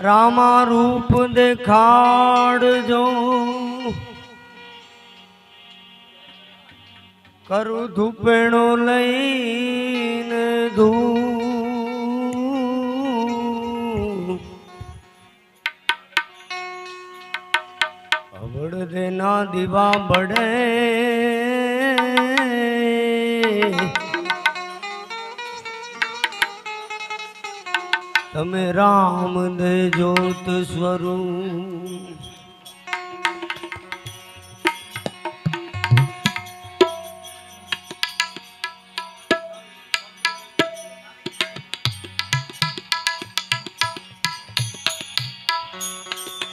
રામા રૂપ દેખાડજો. કરું ધૂપેણો લઈને ધૂ. અવડ દેના દીવા બળે. તમે રામ ને જ્યોત સ્વરૂપ.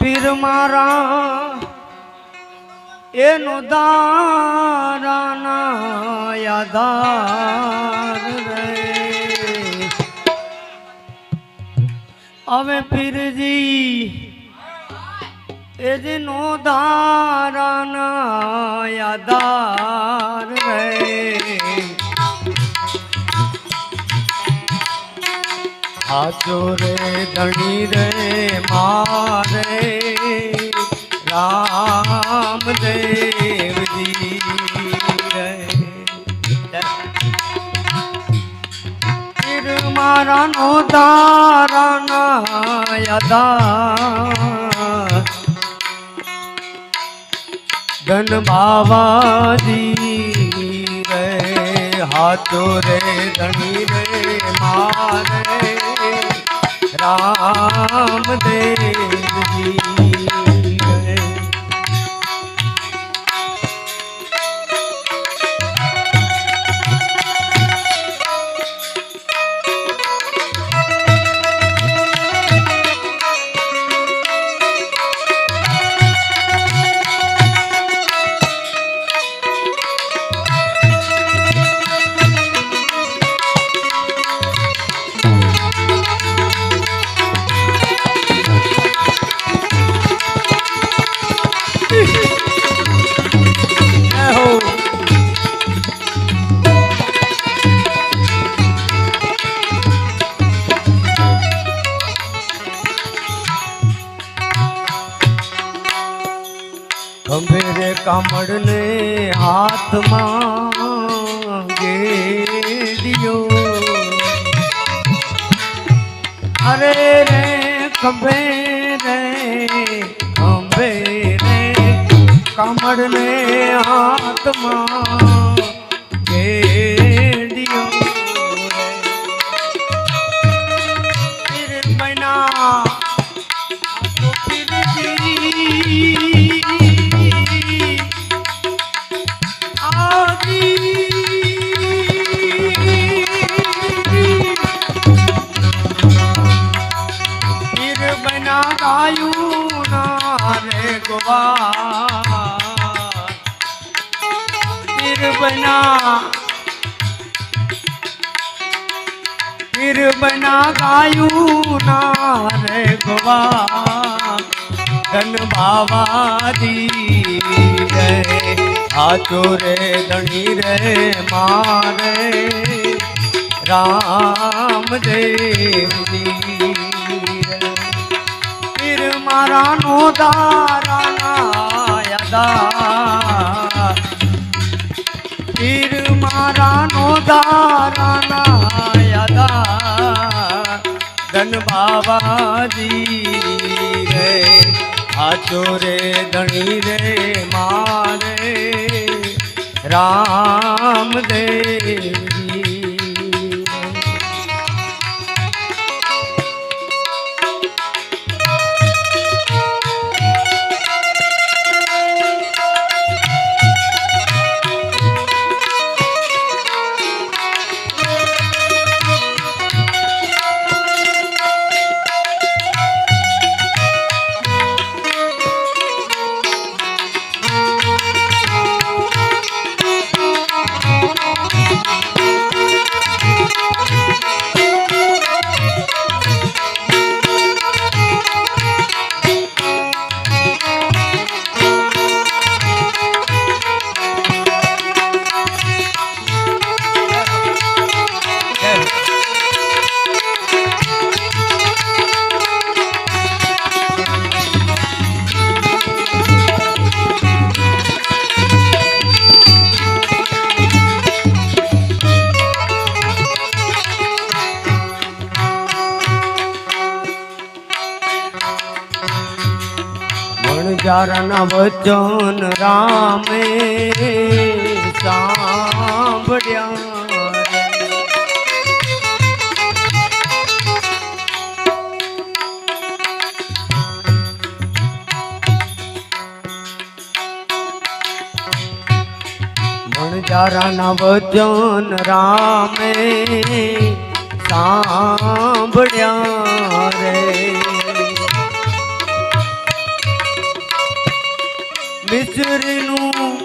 પીર મારા એનો દારાના યાદાર હવે પીરજી એ જેનો દારાના યાદાર રે હાચો રે ધણી રે મારે રામ દેવજી પીર મારા નો દારાના યદા. ધન બાવાજી રે, હાથો રે, ધણી રે, મારે. રામ દેવજી કામડને હાથમાં ગેડિયો. અરે રે ખંભે રે ખંભે રે કમળને હાથમાં ગોવા ધન બાવાજી રે, હાચો રે, ધણી રે, મારે, રામ દેવજી રે. પીર મારા નો દારા યદા પીર મારા નો દારા ધન બાબાજી રે હાચો રે ધણી રે મારે. રામ દેવજી જારાના વચન રામે સાંભળ્યા. મણજારાના વચન રામે સાંભળ્યા રે મિશ્રીનું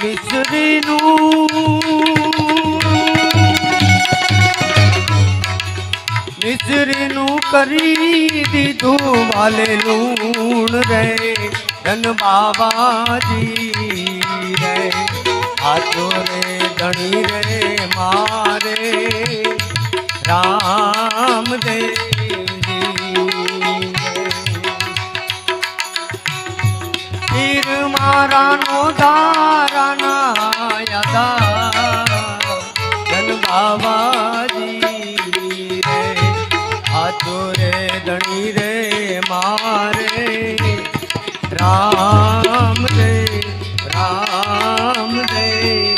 મિસરીનું મિસરીનું કરી દીધું વાલે લૂણ રે, ધન બાબાજી રે. હાથો રે, ધણી રે, મારે રામદેવજી મારાનો ધારાના ધન બાબાજી રે હાથો રે ધણી રે મારે રામ રે રામ દે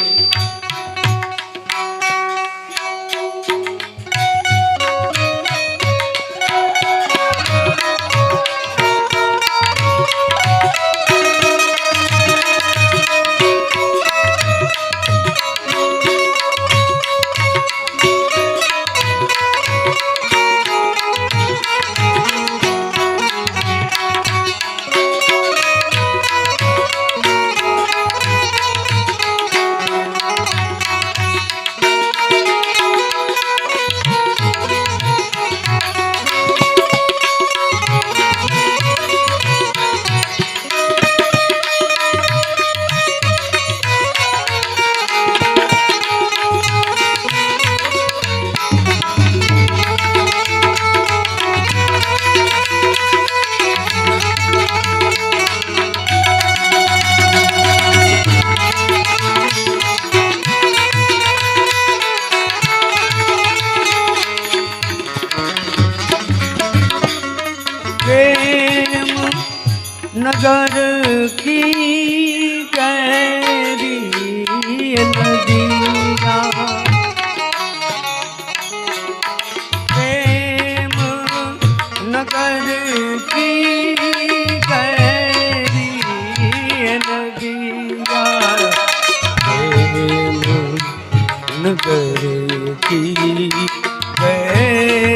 અન કરે કી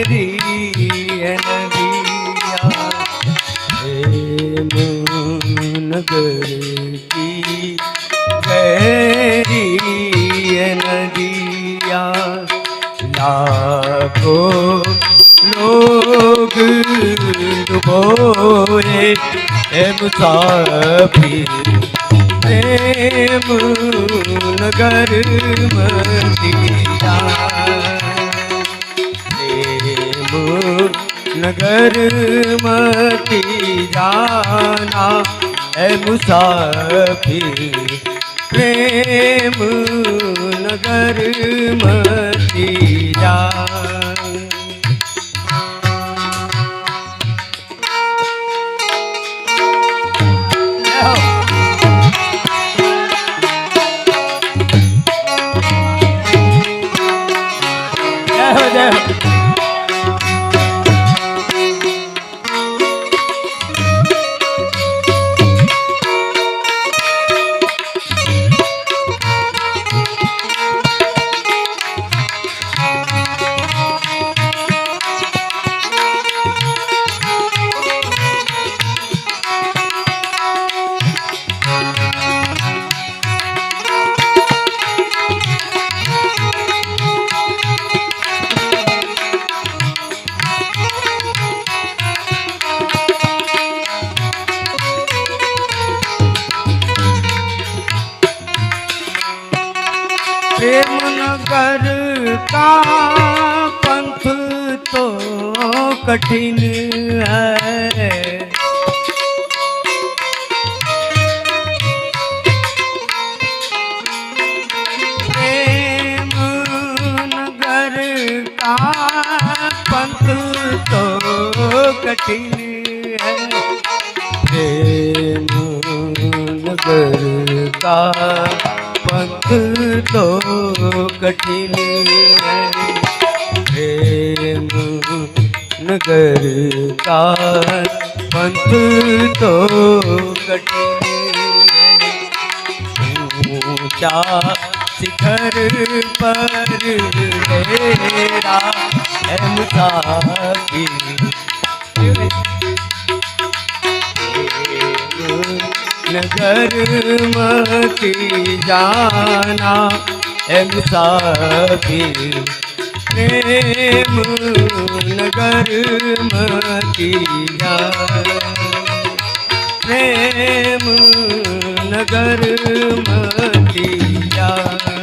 કરી નગર કી ગરી નદિયા લાખો લોગ ડુબોરે એમ સાપી પ્રેમ નગર નગર મતી જાના એ મુસાફીર પ્રેમ નગર મતી જા कठिन है पंथ तो कठिन है प्रेम नगर का पंथ तो कठिन કરતા પંથ તો કટે ઊંચા શિખર પર મેરા એમ નગર મતી જાના એમ સાબી પ્રેમ નગર મતિયા પ્રેમ નગર મતિયા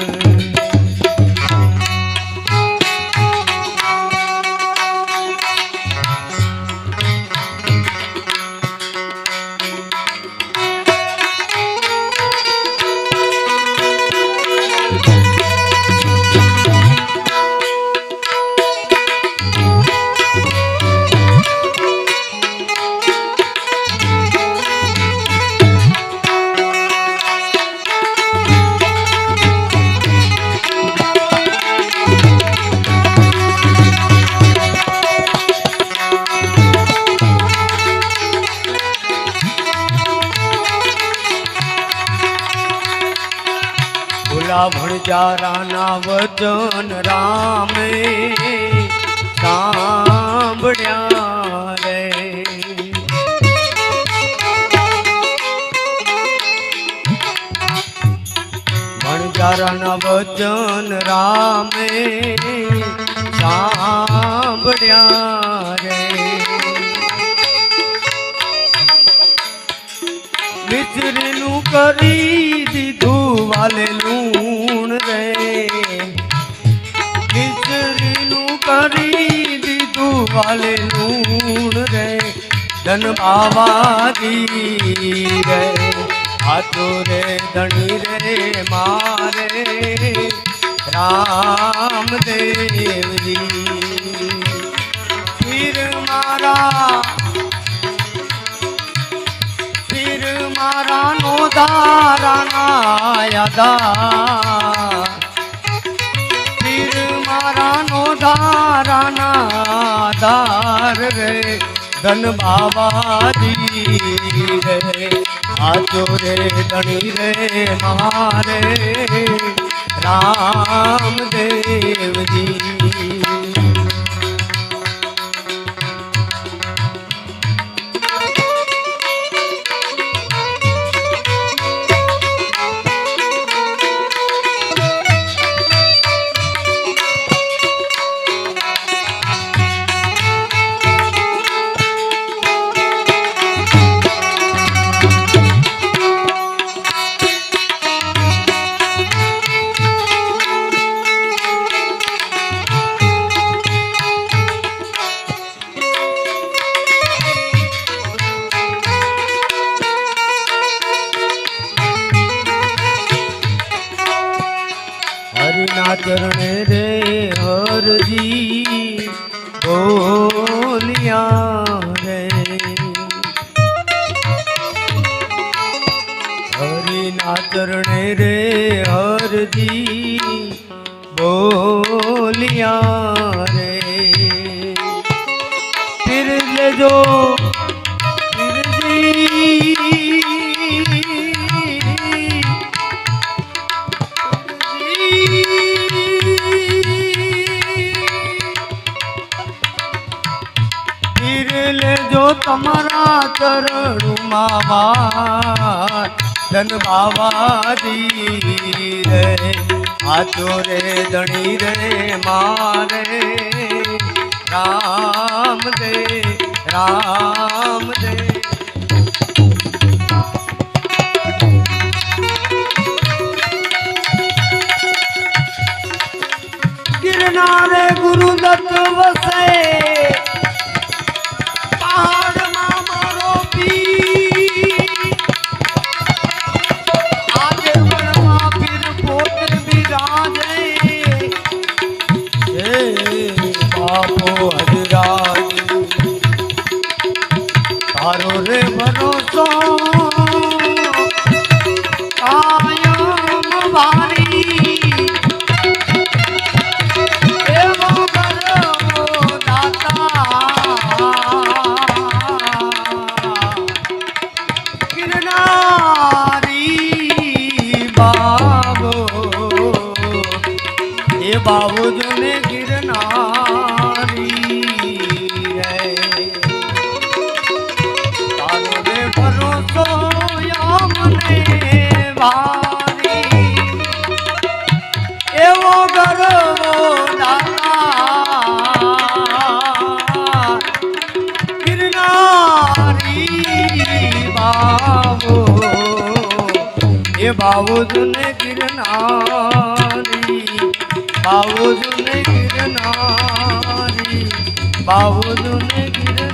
બિચારાના વચન રામે સાંભળ્યા રે ભણજારાના વચન રામે સાંભળ્યા રે મિત્રનું કરી વાલે લૂણ રે. મિશ્રીનું કરી દીધું વાલે લૂણ રે. ધન બાવાજી રે. હાથો રે, ધણી રે મારે રામદેવજી પીર મારા પીર મારા નો દારાના દા પીર મારા નો દારાના દાર રે, ધન બાબાજી રે આજો રે ધણી રે, મારે રામદેવજી. ચરણમાં વાત ધન બાવાજી રે. હાથો રે, ધણી રે, મારે. રામ દે રામ દે. ગિરનારે ગુરુદત્ત વસે ભારી એવો ગરવો ગિરનારી બાબો એ બાબુજને ગિરનારી. બાબુજને ગિરનારી. બાબુજને ગિરનારી.